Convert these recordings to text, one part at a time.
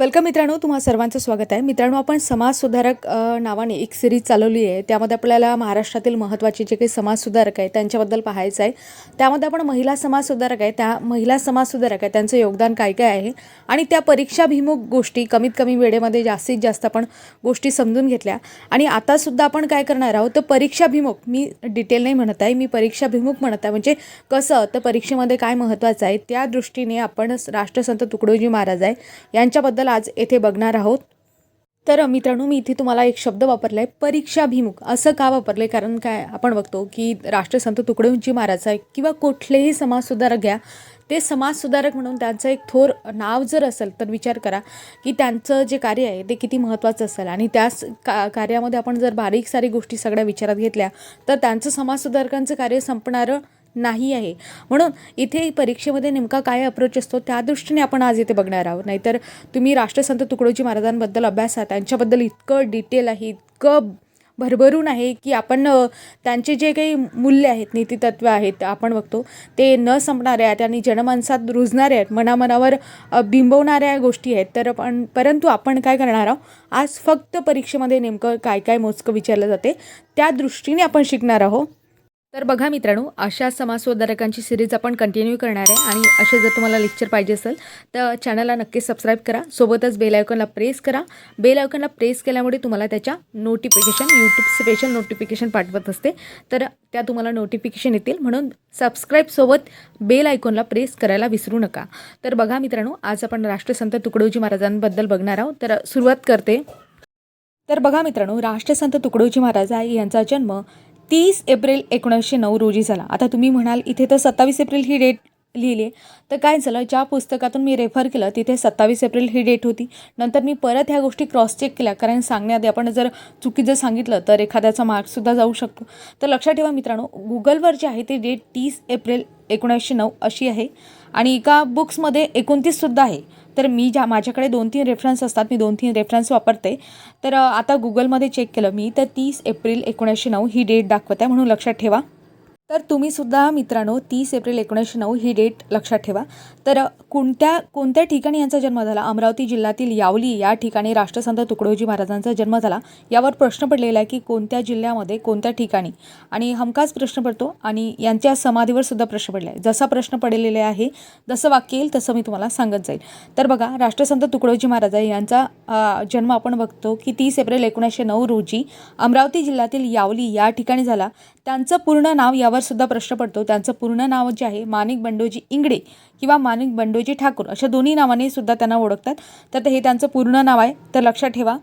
Welcome मित्रांनो तुम्हा सर्वांचं स्वागत आहे. मित्रांनो आपण समाजसुधारक नावाने एक सिरीज चालवली आहे. त्यामध्ये आपल्याला महाराष्ट्रातील महत्त्वाचे जे काही समाजसुधारक आहे त्यांच्याबद्दल पाहायचं आहे. त्यामध्ये आपण महिला समाजसुधारक आहे. त्या महिला समाजसुधारक आहे. त्यांचं योगदान काय काय आहे? आणि त्या परीक्षाभिमुख गोष्टी कमीत कमी वेळेमध्ये जास्तीत जास्त आपण गोष्टी समजून घेतल्या. आणि आतासुद्धा आपण काय करणार आहोत? तर परीक्षाभिमुख मी डिटेल नाही म्हणत आहे. मी परीक्षाभिमुख म्हणत आहे. म्हणजे कसं? तर परीक्षेमध्ये काय महत्त्वाचं आहे? त्या दृष्टीने आपण राष्ट्रसंत तुकडोजी महाराज आहे. यांच्याबद्दल आज येथे बघणार आहोत. तर मित्रांनो मी इथे तुम्हाला एक शब्द वापरला आहे परीक्षाभिमुख. असं का वापरलं आहे कारण काय आपण बघतो की राष्ट्रसंत तुकडोजी महाराज आहे किंवा कुठलेही समाजसुधारक घ्या ते समाजसुधारक म्हणून त्यांचं एक थोर नाव जर असेल तर विचार करा की त्यांचं जे कार्य आहे ते किती महत्त्वाचं असेल. आणि त्याच का कार्यामध्ये आपण जर बारीक सारी गोष्टी सगळ्या विचारात घेतल्या तर त्यांचं समाजसुधारकांचं कार्य संपणारं नाही आहे. म्हणून इथे परीक्षेमध्ये नेमका काय अप्रोच असतो त्या दृष्टीने आपण आज इथे बघणार आहोत. नाहीतर तुम्ही राष्ट्रसंत तुकडोजी महाराजांबद्दल अभ्यासात त्यांच्याबद्दल इतकं डिटेल आहे इतकं भरभरून आहे की आपण त्यांचे जे काही मूल्य आहेत नीतितत्व आहेत आपण बघतो ते न संपणारे आहेत आणि जनमानसात रुजणारे आहेत मनामनावर बिंबवणाऱ्या गोष्टी आहेत. तर पण परंतु आपण काय करणार आहोत आज फक्त परीक्षेमध्ये नेमकं काय काय मोजकं विचारलं जाते त्या दृष्टीने आपण शिकणार आहोत. तर बघा मित्रांनो अशा समाजसुधारकांची सिरीज आपण कंटिन्यू करणार आहे. आणि असे जर तुम्हाला लेक्चर पाहिजे असेल तर चॅनलला नक्की सबस्क्राईब करा. सोबतच बेल आयकॉनला प्रेस करा. बेल आयकॉनला प्रेस केल्यामुळे तुम्हाला त्याच्या नोटिफिकेशन यूट्यूब स्पेशल नोटिफिकेशन पाठवत असते. तर त्या तुम्हाला नोटिफिकेशन येतील. म्हणून सबस्क्राईबसोबत बेल आयकॉनला प्रेस करायला विसरू नका. तर बघा मित्रांनो आज आपण राष्ट्रसंत तुकडोजी महाराजांबद्दल बघणार आहोत. तर सुरुवात करते. तर बघा मित्रांनो राष्ट्रसंत तुकडोजी महाराज आहे यांचा जन्म तीस एप्रिल एकोणीसशे नऊ रोजी झाला. आता तुम्ही म्हणाल इथे तर सत्तावीस एप्रिल ही डेट लिहिली आहे. तर काय झालं? ज्या पुस्तकातून मी रेफर केलं तिथे सत्तावीस एप्रिल ही डेट होती. नंतर मी परत ह्या गोष्टी क्रॉस चेक केल्या. कारण सांगण्याआधी आपण जर चुकी जर सांगितलं तर एखाद्याचा मार्कसुद्धा जाऊ शकतो. तर लक्षात ठेवा मित्रांनो गुगलवर जे आहे ते डेट तीस एप्रिल एकोणीसशे नऊ अशी आहे. आणि एका बुक्समध्ये एकोणतीससुद्धा आहे. तर मी ज्या माझ्याकडे दोन तीन रेफरन्स असतात मी दोन तीन रेफरन्स वापरते. तर आता गुगलमध्ये चेक केलं. मी तर तीस एप्रिल एकोणीसशे नऊ ही डेट दाखवत आहे म्हणून लक्षात ठेवा. तर तुम्हीसुद्धा मित्रांनो तीस एप्रिल एकोणीसशे नऊ ही डेट लक्षात ठेवा. तर कोणत्या कोणत्या ठिकाणी यांचा जन्म झाला? अमरावती जिल्ह्यातील यावली या ठिकाणी राष्ट्रसंत तुकडोजी महाराजांचा जन्म झाला. यावर प्रश्न पडलेला आहे की कोणत्या जिल्ह्यामध्ये कोणत्या ठिकाणी? आणि हमखास प्रश्न पडतो आणि यांच्या समाधीवर सुद्धा प्रश्न पडला आहे. जसा प्रश्न पडलेला आहे जसं वाक्य येईल तसं मी तुम्हाला सांगत जाईल. तर बघा राष्ट्रसंत तुकडोजी महाराज यांचा जन्म आपण बघतो की तीस एप्रिल एकोणीसशे नऊ रोजी अमरावती जिल्ह्यातील यावली या ठिकाणी झाला. त्यांचं पूर्ण नाव यावर सुद्धा प्रश्न पडतो. त्यांचं पूर्ण नाव जे आहे माणिक बंडोजी इंगडे किंवा माणिक बंडोजी ठाकूर अशा दोन्ही नावाने सुद्धा त्यांना ओळखतात. तर हे त्यांचं पूर्ण नाव आहे. तर लक्षात ठेवा.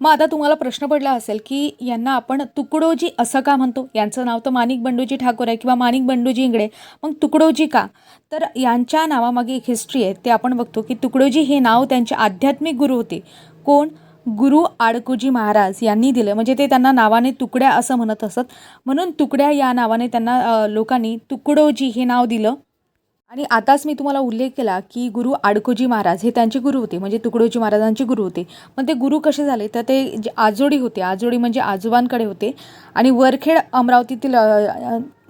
मग आता तुम्हाला प्रश्न पडला असेल की यांना आपण तुकडोजी असं का म्हणतो? यांचं नाव तर माणिक बंडोजी ठाकूर आहे किंवा माणिक बंडोजी इंगडे. मग तुकडोजी का? तर यांच्या नावामागे एक हिस्ट्री आहे. ते आपण बघतो की तुकडोजी हे नाव त्यांचे आध्यात्मिक गुरु होते. कोण? गुरु आडकोजी महाराज यांनी दिलं. म्हणजे ते त्यांना नावाने तुकड्या असं म्हणत असत. म्हणून तुकड्या या नावाने त्यांना लोकांनी तुकडोजी हे नाव दिलं. आणि आताच मी तुम्हाला उल्लेख केला की गुरु आडकोजी महाराज हे त्यांचे गुरु होते. म्हणजे तुकडोजी महाराजांचे गुरु होते. पण ते गुरु कसे झाले? तर ते जे आजोडी होते. आजोडी म्हणजे आजोबांकडे होते. आणि वरखेड अमरावतीतील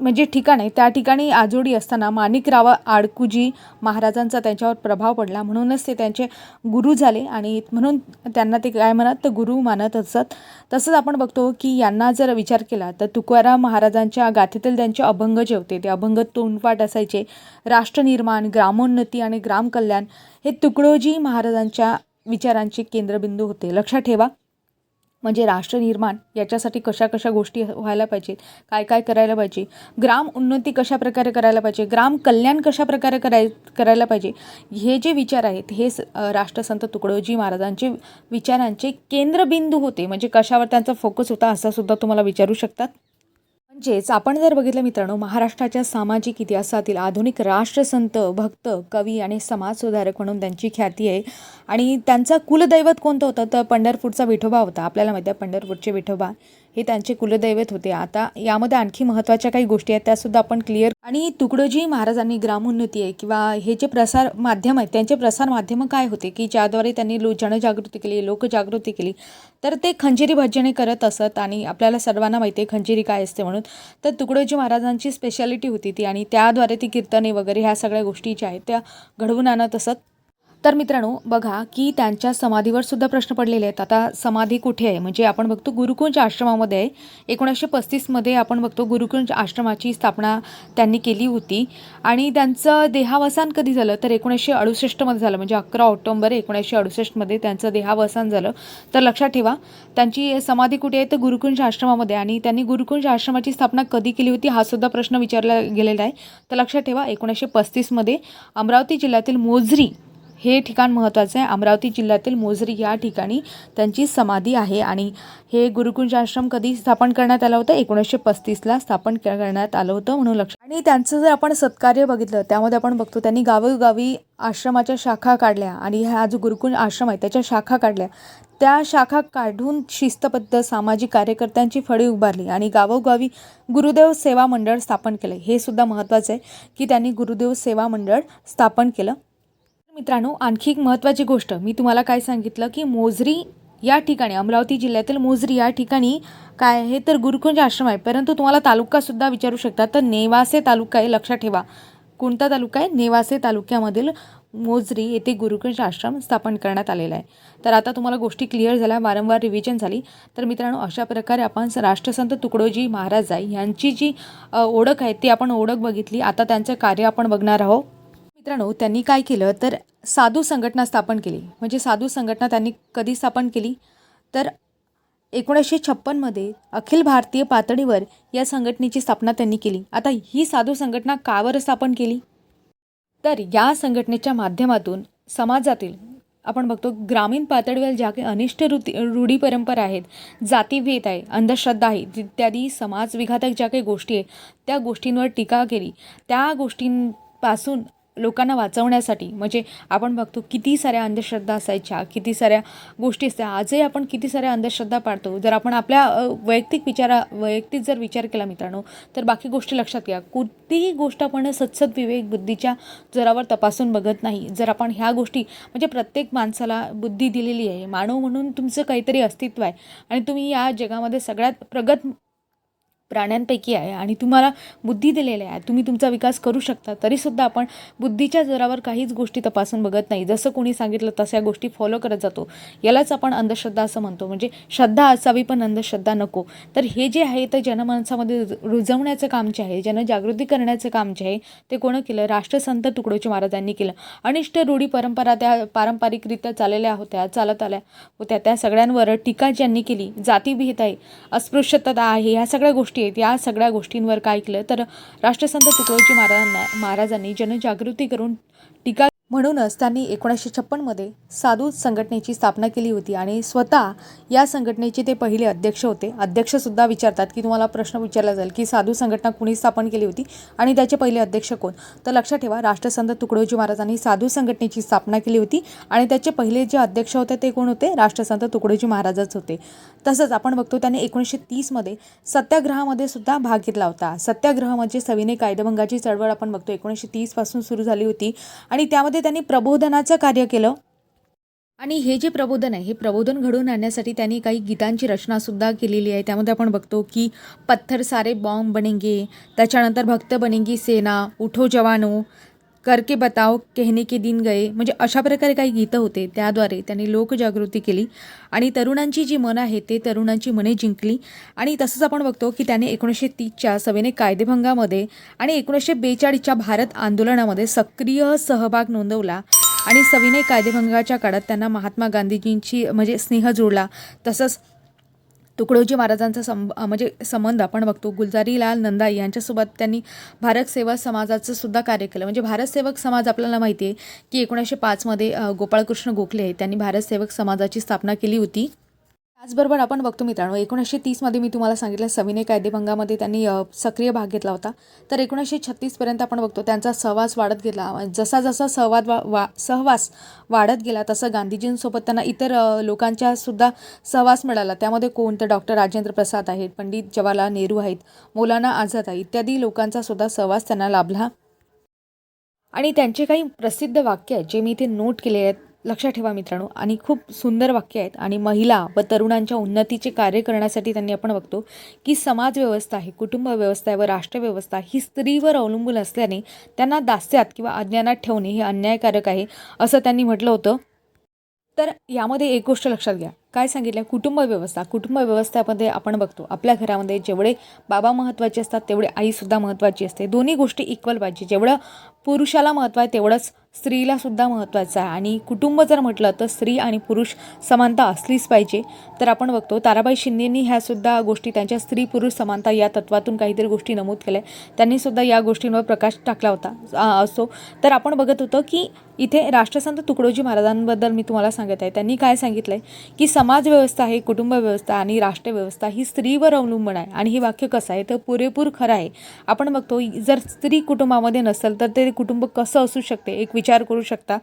म्हणजे ठिकाण आहे त्या ठिकाणी आजोडी असताना माणिकराव आडकुजी महाराजांचा त्यांच्यावर प्रभाव पडला. म्हणूनच ते त्यांचे गुरु झाले आणि म्हणून त्यांना ते काय म्हणत तर गुरु मानत असत. तसंच आपण बघतो की यांना जर विचार केला तर तुकाराम महाराजांच्या गाथेतील त्यांचे अभंग जे होते ते अभंग तोंडपाठ असायचे. राष्ट्रनिर्माण ग्रामोन्नती आणि ग्रामकल्याण हे तुकडोजी महाराजांच्या विचारांचे केंद्रबिंदू होते. लक्षात ठेवा. म्हणजे राष्ट्रनिर्माण याच्यासाठी कशा कशा गोष्टी व्हायला पाहिजेत काय काय करायला पाहिजे ग्राम उन्नती कशा प्रकारे करायला पाहिजे ग्राम कल्याण कशा प्रकारे कराय करायला पाहिजे हे जे विचार आहेत हे स- राष्ट्रसंत तुकडोजी महाराजांचे विचारांचे केंद्रबिंदू होते. म्हणजे कशावर त्यांचा फोकस होता असा सुद्धा तुम्हाला विचारू शकतात? म्हणजेच आपण जर बघितलं मित्रांनो महाराष्ट्राच्या सामाजिक इतिहासातील आधुनिक राष्ट्रसंत भक्त कवी आणि समाजसुधारक म्हणून त्यांची ख्याती आहे. आणि त्यांचा कुलदैवत कोणतं होतं? तर पंढरपूरचा विठोबा होता. आपल्याला माहिती आहे पंढरपूरचे विठोबा. हे त्यांचे कुलदैवत होते. आता यामध्ये आणखी महत्त्वाच्या काही गोष्टी आहेत त्यासुद्धा आपण क्लिअर आणि तुकडोजी महाराजांनी ग्रामोन्नती आहे किंवा हे जे प्रसार माध्यम आहेत त्यांचे प्रसार माध्यमं काय होते? की ज्याद्वारे त्यांनी लो जनजागृती केली लोकजागृती केली. तर ते खंजिरी भजने करत असत आणि आपल्याला सर्वांना माहिती आहे खंजिरी काय असते म्हणून. तर तुकडोजी महाराजांची स्पेशालिटी होती ती आणि त्याद्वारे ती कीर्तने वगैरे ह्या सगळ्या गोष्टी ज्या आहेत. त्या घडवून आणत असत. तर मित्रांनो बघा की त्यांच्या समाधीवर सुद्धा प्रश्न पडलेले आहेत. आता समाधी कुठे आहे? म्हणजे आपण बघतो गुरुकुंज आश्रमामध्ये आहे. एकोणीसशे पस्तीसमध्ये आपण बघतो गुरुकुंज आश्रमाची स्थापना त्यांनी केली होती. आणि त्यांचं देहावसान कधी झालं? तर एकोणीसशे अडुसष्टमध्ये झालं. म्हणजे अकरा ऑक्टोंबर एकोणीसशे अडुसष्टमध्ये त्यांचं देहावसान झालं. तर लक्षात ठेवा त्यांची समाधी कुठे आहे? तर गुरुकुंज आश्रमामध्ये आणि त्यांनी गुरुकुंज आश्रमाची स्थापना कधी केली होती? हा सुद्धा प्रश्न विचारला गेलेला आहे. तर लक्षात ठेवा एकोणीसशे पस्तीसमध्ये अमरावती जिल्ह्यातील मोझरी हे ठिकाण महत्त्वाचं आहे. अमरावती जिल्ह्यातील मोझरी या ठिकाणी त्यांची समाधी आहे आणि हे गुरुकुंज आश्रम कधी स्थापन करण्यात आलं होतं? एकोणीसशे पस्तीसला स्थापन करण्यात आलं होतं म्हणून लक्ष आणि त्यांचं जर आपण सत्कार्य बघितलं त्यामध्ये आपण बघतो त्यांनी गावोगावी आश्रमाच्या शाखा काढल्या आणि हा जो गुरुकुंज आश्रम आहे त्याच्या शाखा काढल्या. त्या शाखा काढून शिस्तबद्ध सामाजिक कार्यकर्त्यांची फळी उभारली आणि गावोगावी गुरुदेव सेवा मंडळ स्थापन केलं. हे सुद्धा महत्त्वाचं आहे की त्यांनी गुरुदेव सेवा मंडळ स्थापन केलं. मित्रांनो आणखी एक महत्त्वाची गोष्ट. मी तुम्हाला काय सांगितलं की मोझरी या ठिकाणी अमरावती जिल्ह्यातील मोझरी या ठिकाणी काय आहे तर गुरुकुंज आश्रम आहे. परंतु तुम्हाला तालुकासुद्धा विचारू शकता. तर नेवासे तालुका आहे लक्षात ठेवा. कोणता तालुका आहे? नेवासे तालुक्यामधील मोजरी येथे गुरुकुंज आश्रम स्थापन करण्यात आलेला आहे. तर आता तुम्हाला गोष्टी क्लिअर झाल्या वारंवार रिव्हिजन झाली. तर मित्रांनो अशा प्रकारे आपण राष्ट्रसंत तुकडोजी महाराज आहे यांची जी ओळख आहे ती आपण ओळख बघितली. आता त्यांचं कार्य आपण बघणार आहोत. मित्रांनो त्यांनी काय केलं तर साधू संघटना स्थापन केली. म्हणजे साधू संघटना त्यांनी कधी स्थापन केली? तर एकोणीसशे छप्पनमध्ये अखिल भारतीय पातळीवर या संघटनेची स्थापना त्यांनी केली. आता ही साधू संघटना का बरं स्थापन केली? तर या संघटनेच्या माध्यमातून समाजातील आपण बघतो ग्रामीण पातळीवर ज्या काही अनिष्ट रुती रूढी परंपरा आहेत जातीभेद आहे अंधश्रद्धा आहे इत्यादी समाजविघातक ज्या काही गोष्टी आहे त्या गोष्टींवर टीका केली. त्या गोष्टींपासून लोकांना वाचवण्यासाठी म्हणजे आपण बघतो किती साऱ्या अंधश्रद्धा असायच्या किती साऱ्या गोष्टी असत्या आजही आपण किती साऱ्या अंधश्रद्धा पाळतो. जर आपण आपल्या वैयक्तिक विचारा वैयक्तिक जर विचार केला मित्रांनो तर बाकी गोष्टी लक्षात घ्या. कोणतीही गोष्ट आपण सत्सद विवेक बुद्धीच्या जोरावर तपासून बघत नाही. जर आपण ह्या गोष्टी म्हणजे प्रत्येक माणसाला बुद्धी दिलेली आहे मानव म्हणून तुमचं काहीतरी अस्तित्व आहे आणि तुम्ही या जगामध्ये सगळ्यात प्रगत प्राण्यांपैकी आहे आणि तुम्हाला बुद्धी दिलेली आहे. तुम्ही तुमचा विकास करू शकता. तरीसुद्धा आपण बुद्धीच्या जोरावर काहीच गोष्टी तपासून बघत नाही. जसं कोणी सांगितलं तसं या गोष्टी फॉलो करत जातो. यालाच आपण अंधश्रद्धा असं म्हणतो. म्हणजे श्रद्धा असावी पण अंधश्रद्धा नको. तर हे जे आहे ते जनमानसामध्ये रुजवण्याचं काम जे आहे जनजागृती करण्याचं काम जे आहे ते कोणं केलं? राष्ट्रसंत तुकडोजी महाराजांनी केलं. अनिष्ट रूढी परंपरा त्या पारंपरिकरित्या चाललेल्या होत्या चालत आल्या होत्या. त्या सगळ्यांवर टीका ज्यांनी केली जातीभेद आहे अस्पृश्यता आहे ह्या सगळ्या गोष्टी आहेत या सगळ्या गोष्टींवर काय केलं तर राष्ट्रसंत तुकडोजी महाराजांना महाराजांनी जनजागृती करून टीका म्हणूनच त्यांनी एकोणीसशे छप्पनमध्ये साधू संघटनेची स्थापना केली होती आणि स्वतः या संघटनेचे ते पहिले अध्यक्ष होते. अध्यक्षसुद्धा विचारतात की तुम्हाला प्रश्न विचारला जाईल की साधू संघटना कुणी स्थापन केली होती आणि त्याचे पहिले अध्यक्ष कोण? तर लक्षात ठेवा राष्ट्रसंत तुकडोजी महाराजांनी साधू संघटनेची स्थापना केली होती आणि त्याचे पहिले जे अध्यक्ष होते ते कोण होते? राष्ट्रसंत तुकडोजी महाराजच होते. तसंच आपण बघतो त्याने एकोणीसशे तीसमध्ये सत्याग्रहामध्ये सुद्धा भाग घेतला होता. सत्याग्रह म्हणजे सविनय कायदेभंगाची चळवळ आपण बघतो. एकोणीसशे तीसपासून सुरू झाली होती आणि त्यामध्ये त्यांनी प्रबोधनाचं कार्य केलं. आणि हे जे प्रबोधन आहे हे प्रबोधन घडवून आणण्यासाठी त्यांनी काही गीतांची रचनासुद्धा केलेली आहे. त्यामध्ये आपण बघतो की पत्थर सारे बॉम्ब बनेंगे त्याच्यानंतर भक्त बनेंगी सेना उठो जवानो करके बताओ कहने के दिन गए. म्हणजे अशा प्रकारे काही गीतं होते. त्याद्वारे त्यांनी लोकजागृती केली. आणि तरुणांची जी मनं आहे ते तरुणांची मने जिंकली. आणि तसंच आपण बघतो की त्याने एकोणीसशे तीसच्या सविनय कायदेभंगामध्ये आणि एकोणीसशे बेचाळीसच्या भारत आंदोलनामध्ये सक्रिय सहभाग नोंदवला. आणि सविनय कायदेभंगाच्या काळात त्यांना महात्मा गांधीजींची म्हणजे स्नेह जुळला. तसंच तुकडोजी महाराजांचा सं म्हणजे संबंध आपण बघतो. गुलजारीलाल नंदाई यांच्यासोबत त्यांनी भारत सेवक समाजाचं सुद्धा कार्य केलं. म्हणजे भारत सेवक समाज आपल्याला माहिती आहे की एकोणीसशे पाचमध्ये गोपाळकृष्ण गोखले त्यांनी भारत सेवक समाजाची स्थापना केली होती. त्याचबरोबर आपण बघतो मित्रांनो एकोणीसशे तीसमध्ये मी तुम्हाला सांगितलं सविनय कायदेभंगामध्ये त्यांनी सक्रिय भाग घेतला होता. तर एकोणीसशे छत्तीसपर्यंत आपण बघतो त्यांचा सहवास वाढत गेला. जसा जसा सहवाद वा वा सहवास वाढत गेला तसं गांधीजींसोबत त्यांना इतर लोकांच्या सुद्धा सहवास मिळाला. त्यामध्ये कोण? तर डॉक्टर राजेंद्र प्रसाद आहेत पंडित जवाहरलाल नेहरू आहेत मौलाना आझाद आहे इत्यादी लोकांचा सुद्धा सहवास त्यांना लाभला. आणि त्यांचे काही प्रसिद्ध वाक्य आहेत जे मी इथे नोट केले आहेत. लक्षात ठेवा मित्रांनो. आणि खूप सुंदर वाक्य आहेत. आणि महिला व तरुणांच्या उन्नतीचे कार्य करण्यासाठी त्यांनी आपण बघतो की समाजव्यवस्था आहे कुटुंब व्यवस्था आहे व राष्ट्रव्यवस्था ही स्त्रीवर अवलंबून असल्याने त्यांना दास्यात किंवा अज्ञानात ठेवणे हे अन्यायकारक आहे असं त्यांनी म्हटलं होतं. तर यामध्ये एक गोष्ट लक्षात घ्या. काय सांगितलं? कुटुंब व्यवस्था. कुटुंब व्यवस्थामध्ये आपण बघतो आपल्या घरामध्ये जेवढे बाबा महत्त्वाचे असतात तेवढे आईसुद्धा महत्त्वाची असते. दोन्ही गोष्टी इक्वल पाहिजे. जेवढं पुरुषाला महत्त्व आहे तेवढंच स्त्रीलासुद्धा महत्त्वाचं आहे. आणि कुटुंब जर म्हटलं तर स्त्री आणि पुरुष समानता असलीच पाहिजे. तर आपण बघतो ताराबाई शिंदेंनी ह्यासुद्धा गोष्टी त्यांच्या स्त्री पुरुष समानता या तत्वातून काहीतरी गोष्टी नमूद केल्या. त्यांनीसुद्धा या गोष्टींवर प्रकाश टाकला होता असो. तर आपण बघत होतो की इथे राष्ट्रसंत तुकडोजी महाराजांबद्दल मी तुम्हाला सांगत आहे. त्यांनी काय सांगितलं आहे की सम व्यवस्था आहे कुटुंब व्यवस्था आणि राष्ट्रव्यवस्था ही स्त्रीवर अवलंबून आहे. आणि हे वाक्य कसं आहे? तर पुरेपूर खरं आहे. आपण बघतो जर स्त्री कुटुंबामध्ये नसेल तर ते कुटुंब कसं असू शकते? एक विचार करू शकता.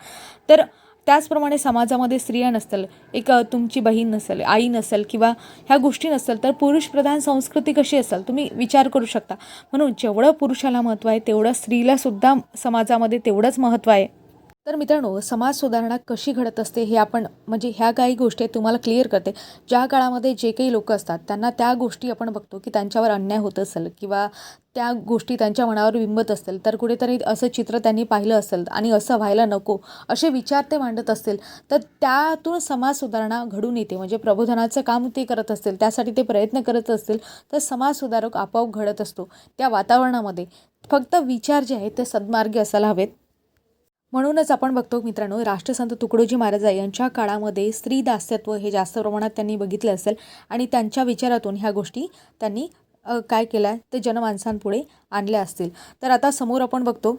तर त्याचप्रमाणे समाजामध्ये स्त्रिया नसतील एक तुमची बहीण नसेल आई नसेल किंवा ह्या गोष्टी नसेल तर पुरुषप्रधान संस्कृती कशी असेल? तुम्ही विचार करू शकता. म्हणून जेवढं पुरुषाला महत्त्व आहे तेवढं स्त्रीलासुद्धा समाजामध्ये तेवढंच महत्त्व आहे. तर मित्रांनो समाज सुधारणा कशी घडत असते हे आपण म्हणजे ह्या काही गोष्टी आहेत तुम्हाला क्लिअर करते. ज्या काळामध्ये जे काही लोक असतात त्यांना त्या गोष्टी आपण बघतो की त्यांच्यावर अन्याय होत असेल किंवा त्या गोष्टी त्यांच्या मनावर बिंबत असतील. तर कुठेतरी असं चित्र त्यांनी पाहिलं असेल आणि असं व्हायला नको असे विचार ते मांडत असतील तर त्यातून समाज सुधारणा घडून येते. म्हणजे प्रबोधनाचं काम ते करत असतील त्यासाठी ते प्रयत्न करत असतील तर समाज सुधारक आपोआप घडत असतो त्या वातावरणामध्ये. फक्त विचार जे आहेत ते सद्मार्गी असायला हवेत. म्हणूनच आपण बघतो मित्रांनो राष्ट्रसंत तुकडोजी महाराज यांच्या काळामध्ये स्त्री दास्यत्व हे जास्त प्रमाणात त्यांनी बघितलं असेल आणि त्यांच्या विचारातून ह्या गोष्टी त्यांनी काय केलं आहे ते जनमानसांपुढे आणल्या असतील. तर आता समोर आपण बघतो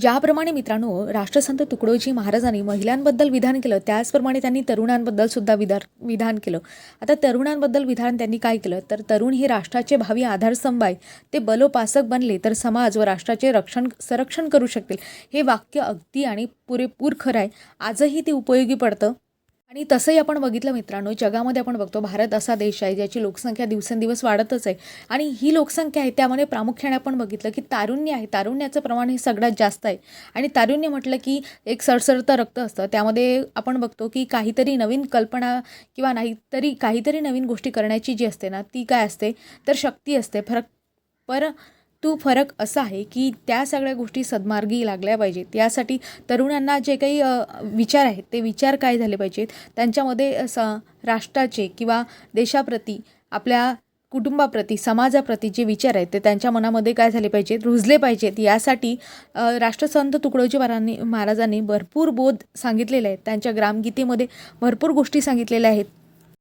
ज्याप्रमाणे मित्रांनो राष्ट्रसंत तुकडोजी महाराजांनी महिलांबद्दल विधान केलं त्याचप्रमाणे त्यांनी तरुणांबद्दल सुद्धा विधान विधान केलं. आता तरुणांबद्दल विधान त्यांनी काय केलं? तर तरुण हे राष्ट्राचे भावी आधारस्तंभ आहे ते बलोपासक बनले तर समाज व राष्ट्राचे रक्षण संरक्षण करू शकतील. हे वाक्य अगदी आणि पुरेपूर खरं आहे. आजही ते उपयोगी पडतं. आणि तसंही आपण बघितलं मित्रांनो जगामध्ये आपण बघतो भारत असा देश आहे ज्याची लोकसंख्या दिवसेंदिवस वाढतच आहे. आणि ही लोकसंख्या आहे त्यामध्ये प्रामुख्याने आपण बघितलं की तारुण्य आहे. तारुण्याचं प्रमाण हे सगळ्यात जास्त आहे. आणि तारुण्य म्हटलं की एक सडसडतं रक्त असतं. त्यामध्ये आपण बघतो की काहीतरी नवीन कल्पना किंवा नाहीतरी काहीतरी नवीन गोष्टी करण्याची जी असते ना ती काय असते? तर शक्ती असते. फरक पर तो फरक असा आहे की त्या सगळ्या गोष्टी सद्मार्गी लागल्या पाहिजेत. यासाठी तरुणांना जे काही विचार आहेत ते विचार काय झाले पाहिजेत? त्यांच्यामध्ये स राष्ट्राचे किंवा देशाप्रती आपल्या कुटुंबाप्रती समाजाप्रती जे विचार आहेत ते त्यांच्या मनामध्ये काय झाले पाहिजेत? रुजले पाहिजेत. यासाठी राष्ट्रसंत तुकडोजी महाराजांनी महाराजांनी भरपूर बोध सांगितलेले आहेत. त्यांच्या ग्रामगीतेमध्ये भरपूर गोष्टी सांगितलेल्या आहेत.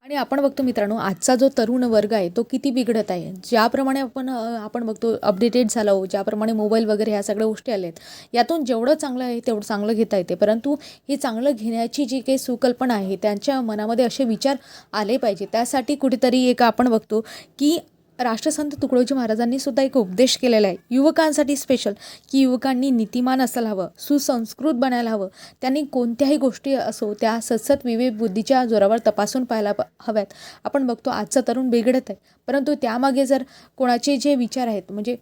आणि आपण बघतो मित्रांनो आजचा जो तरुण वर्ग आहे तो किती बिघडत आहे? ज्याप्रमाणे आपण आपण बघतो अपडेटेड झाला हो ज्याप्रमाणे मोबाईल वगैरे ह्या सगळ्या गोष्टी आल्या आहेत यातून जेवढं चांगलं आहे तेवढं चांगलं घेता येते. परंतु हे चांगलं घेण्याची जी काही सुकल्पना आहे त्यांच्या मनामध्ये असे विचार आले पाहिजे. त्यासाठी कुठेतरी एक आपण बघतो की राष्ट्रसंत तुकडोजी महाराजांनी सुद्धा एक उपदेश केलेला आहे. युवकांसाठी स्पेशल की युवकांनी नीतिमान असायला हवं सुसंस्कृत बनायला हवं. त्यांनी कोणत्याही गोष्टी असो त्या सतसत विवेक बुद्धीच्या जोरावर तपासून पाहायला हव्यात. आपण बघतो आजचा तरुण बिघडत आहे. परंतु त्यामागे जर कोणाचे जे विचार आहेत म्हणजे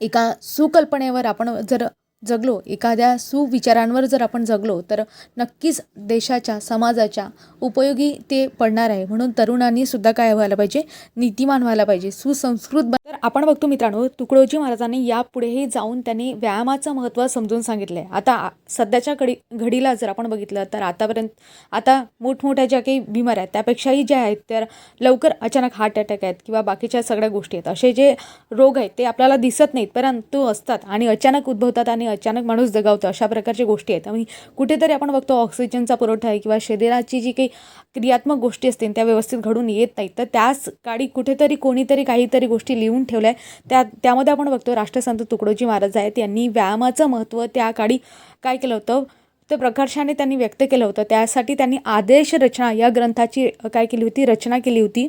एका सुकल्पनेवर आपण जर जगलो एखाद्या सुविचारांवर जर आपण जगलो तर नक्कीच देशाच्या समाजाच्या उपयोगी ते पडणार आहे. म्हणून तरुणांनी सुद्धा काय व्हायला पाहिजे? नीतिमान व्हायला पाहिजे. सुसंस्कृत तर आपण बघतो मित्रांनो तुकडोजी महाराजांनी यापुढेही जाऊन त्यांनी व्यायामाचं महत्त्व समजून सांगितलं आहे आता सध्याच्या घडी घडीला जर आपण बघितलं तर आतापर्यंत आता मोठमोठ्या ज्या काही बिमाऱ्या आहेत त्यापेक्षाही ज्या आहेत तर लवकर अचानक हार्ट अटॅक आहेत किंवा बाकीच्या सगळ्या गोष्टी आहेत. असे जे रोग आहेत ते आपल्याला दिसत नाहीत परंतु असतात आणि अचानक उद्भवतात आणि अचानक माणूस जगावतो अशा प्रकारच्या गोष्टी आहेत. आणि कुठेतरी आपण बघतो ऑक्सिजनचा पुरवठा आहे किंवा शरीराची जी काही क्रियात्मक गोष्टी असतील त्या व्यवस्थित घडून येत नाहीत. तर त्याच काळी कुठेतरी कोणीतरी काहीतरी गोष्टी लिहून ठेवल्या. आहेत त्या त्यामध्ये आपण बघतो राष्ट्रसंत तुकडोजी महाराज आहेत. यांनी व्यायामाचं महत्त्व त्या काळी काय केलं होतं? ते प्रकर्षाने त्यांनी व्यक्त केलं होतं. त्यासाठी त्यांनी आदेश रचना या ग्रंथाची काय केली होती? रचना केली होती.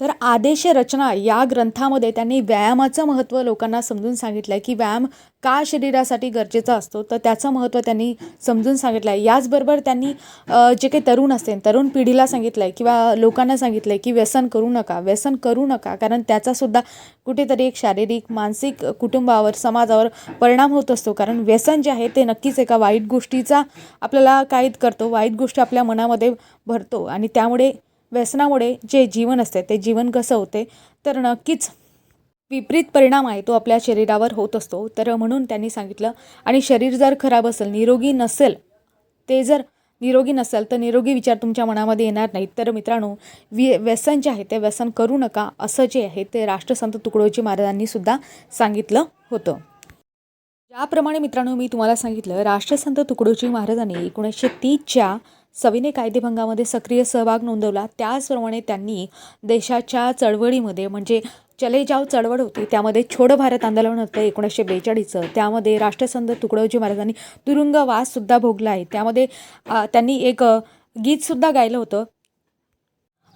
तर आदेश रचना या ग्रंथामध्ये त्यांनी व्यायामाचं महत्त्व लोकांना समजून सांगितलं आहे की व्यायाम का शरीरासाठी गरजेचा असतो? तर त्याचं महत्त्व त्यांनी समजून सांगितलं आहे याचबरोबर त्यांनी जे काही तरुण असते तरुण पिढीला सांगितलं आहे किंवा लोकांना सांगितलं आहे की व्यसन करू नका व्यसन करू नका कारण त्याचासुद्धा कुठेतरी एक शारीरिक मानसिक कुटुंबावर समाजावर परिणाम होत असतो. कारण व्यसन जे आहे ते नक्कीच एका वाईट गोष्टीचा आपल्याला कैद करतो. वाईट गोष्टी आपल्या मनामध्ये भरतो आणि त्यामुळे व्यसनामुळे जे जीवन असते ते जीवन कसं होते तर नक्कीच विपरीत परिणाम आहे तो आपल्या शरीरावर होत असतो. तर म्हणून त्यांनी सांगितलं आणि शरीर जर खराब असेल निरोगी नसेल ते जर निरोगी नसेल तर निरोगी विचार तुमच्या मनामध्ये येणार नाहीत. तर मित्रांनो वि व्यसन जे आहे ते व्यसन करू नका. असं जे आहे ते राष्ट्रसंत तुकडोजी महाराजांनी सुद्धा सांगितलं होतं. ज्याप्रमाणे मित्रांनो मी तुम्हाला सांगितलं राष्ट्रसंत तुकडोजी महाराजांनी एकोणीसशे तीसच्या सविनय कायदेभंगामध्ये सक्रिय सहभाग नोंदवला. त्याचप्रमाणे त्यांनी देशाच्या चळवळीमध्ये म्हणजे चले जाव चळवळ होती त्यामध्ये छोड भारत आंदोलन होतं एकोणीसशे बेचाळीसचं. त्यामध्ये राष्ट्रसंत तुकडोजी महाराजांनी तुरुंगवाससुद्धा भोगला आहे. त्यामध्ये त्यांनी एक गीतसुद्धा गायलं होतं.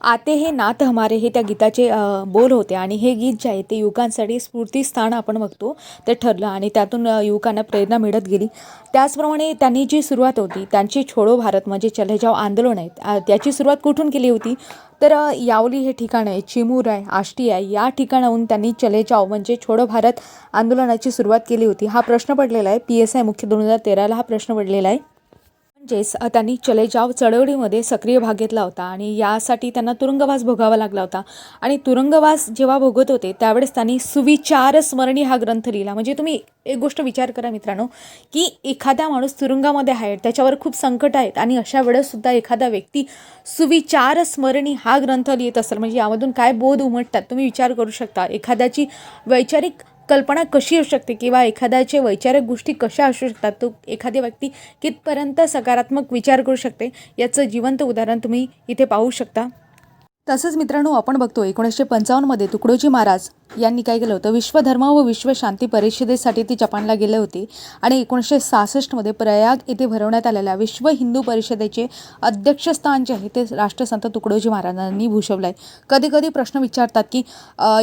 आते हे नात हमारे हे त्या गीताचे बोल होते आणि हे गीत जे आहे ते युवकांसाठी स्फूर्तीस्थान आपण बघतो ते ठरलं आणि त्यातून युवकांना प्रेरणा मिळत गेली. त्याचप्रमाणे त्यांनी जी सुरुवात होती त्यांची छोडो भारत म्हणजे चले जाव आंदोलन आहे त्याची सुरुवात कुठून केली होती? तर यावली हे ठिकाण आहे चिमूर आहे आष्टी आहे या ठिकाणाहून त्यांनी चले जाव म्हणजे छोडो भारत आंदोलनाची सुरुवात केली होती. हा प्रश्न पडलेला आहे पी एस आय मुख्य दोन हजार तेराला हा प्रश्न पडलेला आहे. म्हणजेच त्यांनी चले जाव चळवळीमध्ये सक्रिय भाग घेतला होता आणि यासाठी त्यांना तुरुंगवास भोगावा लागला होता. आणि तुरुंगवास जेव्हा भोगत होते त्यावेळेस त्यांनी सुविचार स्मरणी हा ग्रंथ लिहिला. म्हणजे तुम्ही एक गोष्ट विचार करा मित्रांनो की एखादा माणूस तुरुंगामध्ये आहे त्याच्यावर खूप संकट आहेत आणि अशा वेळेससुद्धा एखादा व्यक्ती सुविचार स्मरणी हा ग्रंथ लिहित असेल म्हणजे यामधून काय बोध उमटतात तुम्ही विचार करू शकता. एखाद्याची वैचारिक कल्पना कशी असू शकते किंवा एखाद्याचे वैचारिक गोष्टी कशा असू शकतात? तो एखादी व्यक्ती कितपर्यंत सकारात्मक विचार करू शकते? याचं जिवंत उदाहरण तुम्ही इथे पाहू शकता. तसंच मित्रांनो आपण बघतो एकोणीसशे पंचावन्नमध्ये तुकडोजी महाराज यांनी काय केलं होतं? विश्वधर्म व विश्व शांती परिषदेसाठी ते जपानला गेले होते आणि एकोणीसशे सहासष्टमध्ये प्रयाग येथे भरवण्यात आलेल्या विश्व हिंदू परिषदेचे अध्यक्षस्थान जे आहे ते राष्ट्रसंत तुकडोजी महाराजांनी भूषवलं आहे कधी कधी प्रश्न विचारतात की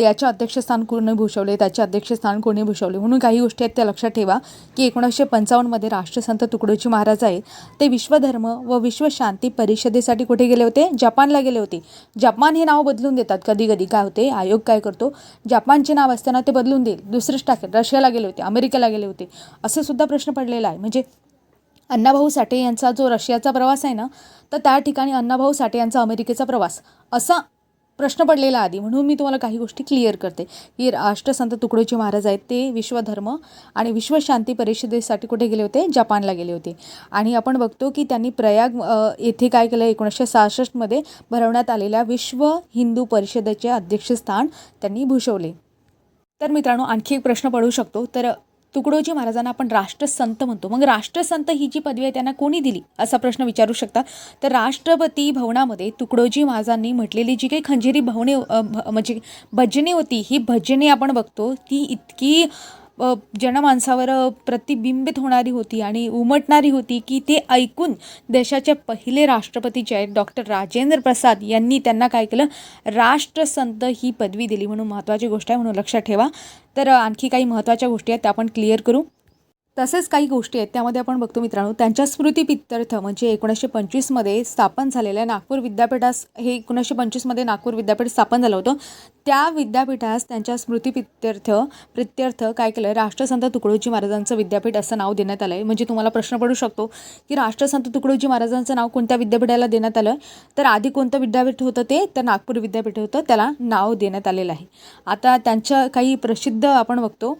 याचे अध्यक्षस्थान कोणी भूषवले त्याचे अध्यक्षस्थान कोणी भूषवले म्हणून काही गोष्टी आहेत त्या लक्षात ठेवा की एकोणीसशे पंचावन्नमध्ये राष्ट्रसंत तुकडोजी महाराज आहेत. ते विश्वधर्म व विश्व शांती परिषदेसाठी कुठे गेले होते? जपानला गेले होते. जपान हे नाव बदलून देतात कधी कधी काय होते? आयोग काय करतो? जपानचे नाव असताना ते बदलून देईल. दुसरंच टाकेल. रशियाला गेले होते. अमेरिकेला गेले होते. असं सुद्धा प्रश्न पडलेला आहे. म्हणजे अण्णाभाऊ साठे यांचा जो रशियाचा प्रवास आहे ना तर त्या ठिकाणी अण्णाभाऊ साठे यांचा अमेरिकेचा प्रवास. असा प्रश्न पडलेला आधी म्हणून मी तुम्हाला काही गोष्टी क्लिअर करते. की राष्ट्रसंत तुकडोजी महाराज आहेत ते विश्वधर्म आणि विश्वशांती परिषदेसाठी कुठे गेले होते? जपानला गेले होते. आणि आपण बघतो की त्यांनी प्रयाग येथे काय केलं? एकोणीसशे सहासष्टमध्ये भरवण्यात आलेल्या विश्व हिंदू परिषदेचे अध्यक्षस्थान त्यांनी भूषवले. तर मित्रांनो आणखी एक प्रश्न पडू शकतो. तर तुकडोजी महाराजांना आपण राष्ट्रसंत म्हणतो. मग राष्ट्रसंत ही जी पदवी आहे त्यांना कोणी दिली? असा प्रश्न विचारू शकता. तर राष्ट्रपती भवनामध्ये तुकडोजी महाराजांनी म्हटलेली जी काही खंजेरी भवने भ- म्हणजे भजने होती ही भजने आपण बघतो ती इतकी जनमानसावर प्रतिबिंबित होणारी होती आणि उमटणारी होती की ते ऐकून देशाचे पहिले राष्ट्रपती जे आहेत डॉक्टर राजेंद्र प्रसाद यांनी त्यांना काय केलं? राष्ट्रसंत ही पदवी दिली. म्हणून महत्त्वाची गोष्ट आहे म्हणून लक्षात ठेवा. तर आणखी काही महत्त्वाच्या गोष्टी आहेत त्या आपण क्लिअर करू. तसेच काही गोष्टी आहेत त्यामध्ये आपण बघतो मित्रांनो त्यांच्या स्मृतीपित्यर्थ म्हणजे एकोणीसशे पंचवीसमध्ये स्थापन झालेल्या नागपूर विद्यापीठास हे एकोणीसशे पंचवीसमध्ये नागपूर विद्यापीठ स्थापन झालं होतं. त्या विद्यापीठास त्यांच्या स्मृतीपित्यर्थ प्रित्यर्थ काय केलं राष्ट्रसंत तुकडोजी महाराजांचं विद्यापीठ असं नाव देण्यात आलं आहे म्हणजे तुम्हाला प्रश्न पडू शकतो की राष्ट्रसंत तुकडोजी महाराजांचं नाव कोणत्या विद्यापीठाला देण्यात आलं? तर आधी कोणतं विद्यापीठ होतं ते? तर नागपूर विद्यापीठ होतं त्याला नाव देण्यात आलेलं आहे. आता त्यांच्या काही प्रसिद्ध आपण बघतो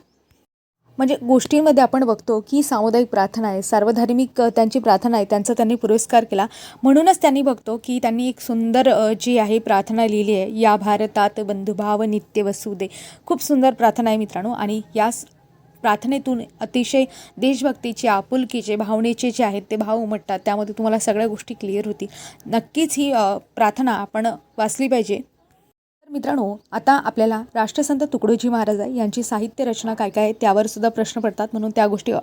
म्हणजे गोष्टींमध्ये आपण बघतो की सामुदायिक प्रार्थना आहे सार्वधार्मिक त्यांची प्रार्थना आहे त्यांचा त्यांनी पुरस्कार केला. म्हणूनच त्यांनी बघतो की त्यांनी एक सुंदर जी आहे प्रार्थना लिहिली आहे या भारतात बंधुभाव नित्य वसुदे. खूप सुंदर प्रार्थना आहे मित्रांनो. आणि या प्रार्थनेतून अतिशय देशभक्तीचे आपुलकीचे भावनेचे जे आहेत ते भाव उमटतात. त्यामध्ये तुम्हाला सगळ्या गोष्टी क्लिअर होतील. नक्कीच ही प्रार्थना आपण वाचली पाहिजे. मित्रांनो आता आपल्याला राष्ट्रसंत तुकडोजी महाराज यांची साहित्य रचना काय काय आहे त्यावर सुद्धा प्रश्न पडतात म्हणून त्या गोष्टी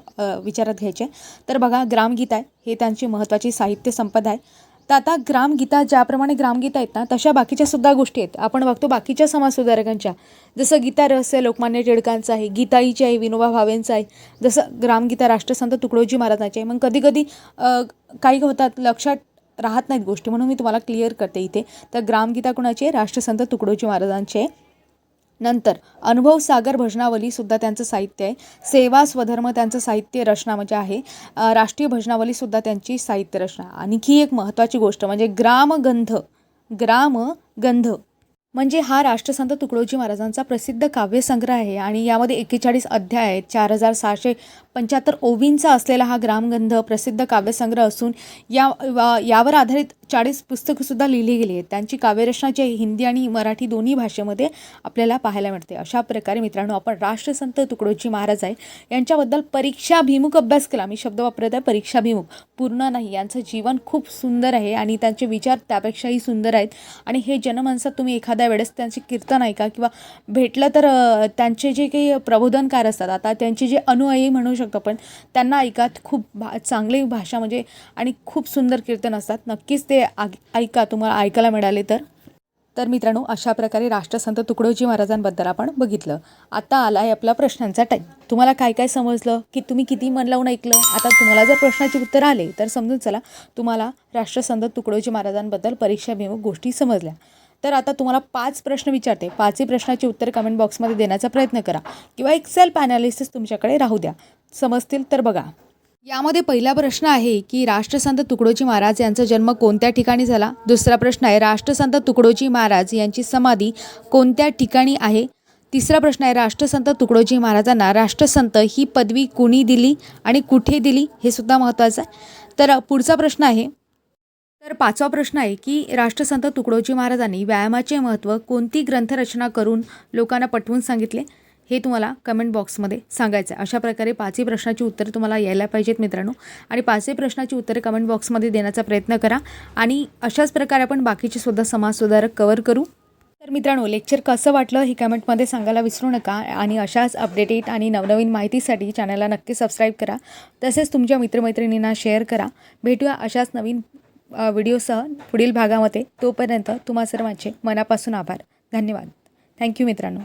विचारात घ्यायच्या तर बघा ग्रामगीत आहे हे त्यांची महत्त्वाची साहित्य संपदा आहे. तर आता ग्रामगीता ज्याप्रमाणे ग्रामगीता आहेत ना तशा बाकीच्या सुद्धा गोष्टी आहेत. आपण बघतो बाकीच्या समाजसुधारकांच्या जसं गीता रहस्य लोकमान्य टिळकांचं आहे गीताईची आहे विनोबा भावेंचं आहे. जसं ग्रामगीता राष्ट्रसंत तुकडोजी महाराजांची आहे. मग कधी कधी काही होतात लक्षात राहत नाहीत गोष्टी म्हणून मी तुम्हाला क्लिअर करते इथे. तर ग्रामगीता कुणाची? आहे राष्ट्रसंत तुकडोजी महाराजांचे. नंतर अनुभव सागर भजनावलीसुद्धा त्यांचं साहित्य आहे. सेवा स्वधर्म त्यांचं साहित्य रचना म्हणजे आहे. राष्ट्रीय भजनावलीसुद्धा त्यांची साहित्य रचना. आणखी एक महत्त्वाची गोष्ट म्हणजे ग्रामगंध. ग्रामगंध. म्हणजे हा राष्ट्रसंत तुकडोजी महाराजांचा प्रसिद्ध काव्यसंग्रह आहे आणि यामध्ये एकेचाळीस अध्याय आहेत. चार हजार सहाशे पंच्याहत्तर ओवींचा असलेला हा ग्रामगंध प्रसिद्ध काव्यसंग्रह असून या यावर आधारित चाळीस पुस्तकंसुद्धा लिहिली गेली आहेत. त्यांची काव्यरचना जी हिंदी आणि मराठी दोन्ही भाषेमध्ये आपल्याला पाहायला मिळते. अशा प्रकारे मित्रांनो आपण राष्ट्रसंत तुकडोजी महाराज आहे. यांच्याबद्दल परीक्षाभिमुख अभ्यास केला. मी शब्द वापरत आहे परीक्षाभिमुख. पूर्ण नाही यांचं जीवन खूप सुंदर आहे आणि त्यांचे विचार त्यापेक्षाही सुंदर आहेत. आणि हे जनमानसात तुम्ही एखादं एखाद्या वेळेस त्यांची कीर्तन ऐका किंवा भेटलं तर त्यांचे जे काही प्रबोधनकार असतात आता त्यांचे जे अनुयायी म्हणू शकतो आपण त्यांना ऐकात खूप भा चांगली भाषा म्हणजे आणि खूप सुंदर कीर्तन असतात. नक्कीच ते आग ऐका. तुम्हाला ऐकायला मिळाले तर. तर मित्रांनो अशा प्रकारे राष्ट्रसंत तुकडोजी महाराजांबद्दल आपण बघितलं. आता आला आहे आपला प्रश्नांचा टाईम तुम्हाला काय काय समजलं? की तुम्ही किती मन लावून ऐकलं? आता तुम्हाला जर प्रश्नाचे उत्तर आले तर समजून चला. तुम्हाला राष्ट्रसंत तुकडोजी महाराजांबद्दल परीक्षाभिमुख गोष्टी समजल्या. तर आता तुम्हाला पाच प्रश्न विचारते. पाचही प्रश्नाची उत्तर कमेंट बॉक्समध्ये देण्याचा प्रयत्न करा. किंवा एक सेल्फ ॲनालिसिस तुमच्याकडे राहू द्या. समजतील तर बघा. यामध्ये पहिला प्रश्न आहे की राष्ट्रसंत तुकडोजी महाराज यांचा जन्म कोणत्या ठिकाणी झाला? दुसरा प्रश्न आहे राष्ट्रसंत तुकडोजी महाराज यांची समाधी कोणत्या ठिकाणी आहे? तिसरा प्रश्न आहे राष्ट्रसंत तुकडोजी महाराजांना राष्ट्रसंत ही पदवी कुणी दिली आणि कुठे दिली? हे सुद्धा महत्त्वाचं आहे. तर पुढचा प्रश्न आहे तर पाचवा प्रश्न आहे की राष्ट्रसंत तुकडोजी महाराजांनी व्यायामाचे महत्त्व कोणती ग्रंथरचना करून लोकांना पटवून सांगितले? हे तुम्हाला कमेंट बॉक्समध्ये सांगायचं आहे. अशा प्रकारे पाचही प्रश्नाची उत्तरं तुम्हाला यायला पाहिजेत मित्रांनो. आणि पाचही प्रश्नाची उत्तरे कमेंट बॉक्समध्ये देण्याचा प्रयत्न करा. आणि अशाच प्रकारे आपण बाकीचे सुद्धा समाजसुधारक कवर करू. तर मित्रांनो लेक्चर कसं वाटलं हे कमेंटमध्ये सांगायला विसरू नका. आणि अशाच अपडेटेड आणि नवनवीन माहितीसाठी चॅनलला नक्की सबस्क्राईब करा. तसेच तुमच्या मित्रमैत्रिणींना शेअर करा. भेटूया अशाच नवीन व्हिडिओसह पुढील भागामध्ये तोपर्यंत तुम्हा सर्वांचे मनापासून आभार. धन्यवाद. थँक्यू मित्रांनो.